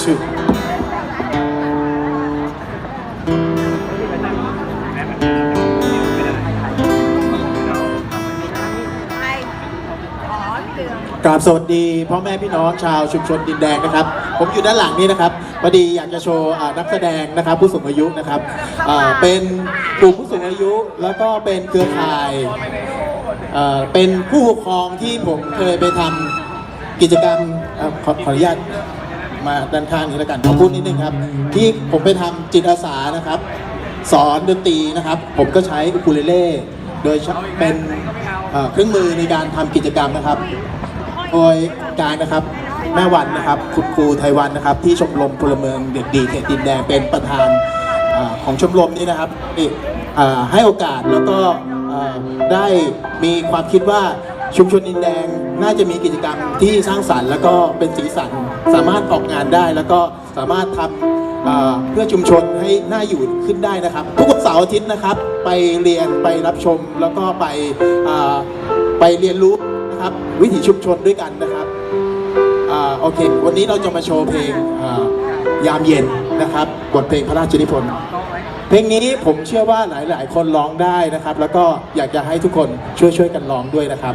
กราบสวัสดีพ่อแม่พี่น้องชาวชุมชนดินแดงนะครับ ผมอยู่ด้านหลังนี้นะครับพอดีอยากจะโชว์นักแสดงนะครับ ผู้สูงอายุนะครับเป็นกลุ่มผู้สูงอายุแล้วก็เป็นเครือข่ายเป็นผู้ปกครองที่ผมเคยไปทำกิจกรรมขออนุญาต มาด้านข้างนี้แล้วกันขอพูดนิดนึงครับ ที่ผมไปทำจิตอาสานะครับ สอนดนตรีนะครับ ผมก็ใช้อุคูเลเล่โดยเป็นเครื่องมือในการทำกิจกรรมนะครับ โดยการนะครับแม่วันนะครับคุณครูไทยวันนะครับ ที่ชมรมพลเมืองเด็กดีเขตดินแดงเป็นประธานของชมรมนี้นะครับให้โอกาสแล้วก็ได้มีความคิดว่า ชุมชนดินแดงน่าจะมีกิจกรรมที่สร้างสรรค์ แล้วก็เป็นสีสันสามารถออกงานได้แล้วก็สามารถทำเพื่อชุมชนให้น่าอยู่ขึ้นได้นะครับ ทุกวันเสาร์อาทิตย์นะครับ ไปเรียนไปรับชมแล้วก็ไปไปเรียนรู้นะครับวิถีชุมชนด้วยกันนะครับโอเค วันนี้เราจะมาโชว์เพลงยามเย็นนะครับบทเพลงพระราชนิพนธ์เพลงนี้ผมเชื่อว่าหลาย ๆ คนร้องได้นะครับ แล้วก็อยากจะให้ทุกคนช่วย ๆ กันร้องด้วยนะครับ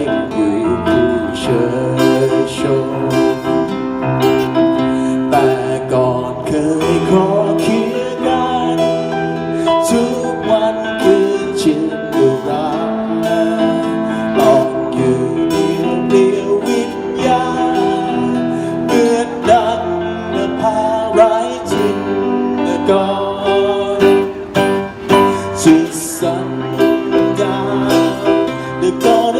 ยิ่อยู่คือเชิญแต่ก่อนเคยขอเคียงกัน ทุกวันคือชินดูรักตอนอยู่เดียวเวิญญาเหมือดังเมื่อพร้ายจิต่ก่อนจิตสั่น God.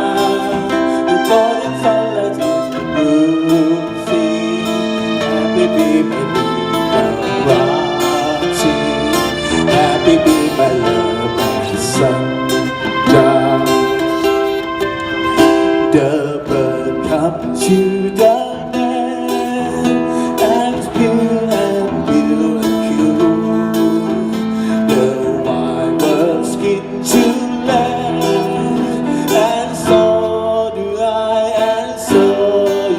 to the man and pure and beautiful. There I was skin to land, and so do I, and so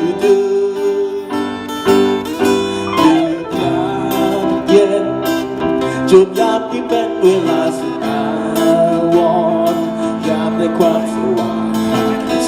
you do. You can't get จูบยามที่เป็นเวลาสุดอาวรณ์ยามในความสว่าง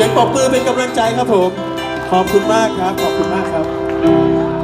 สียงปรบมือเป็นกำลังใจครับผม ขอบคุณมากครับ ขอบคุณมากครับ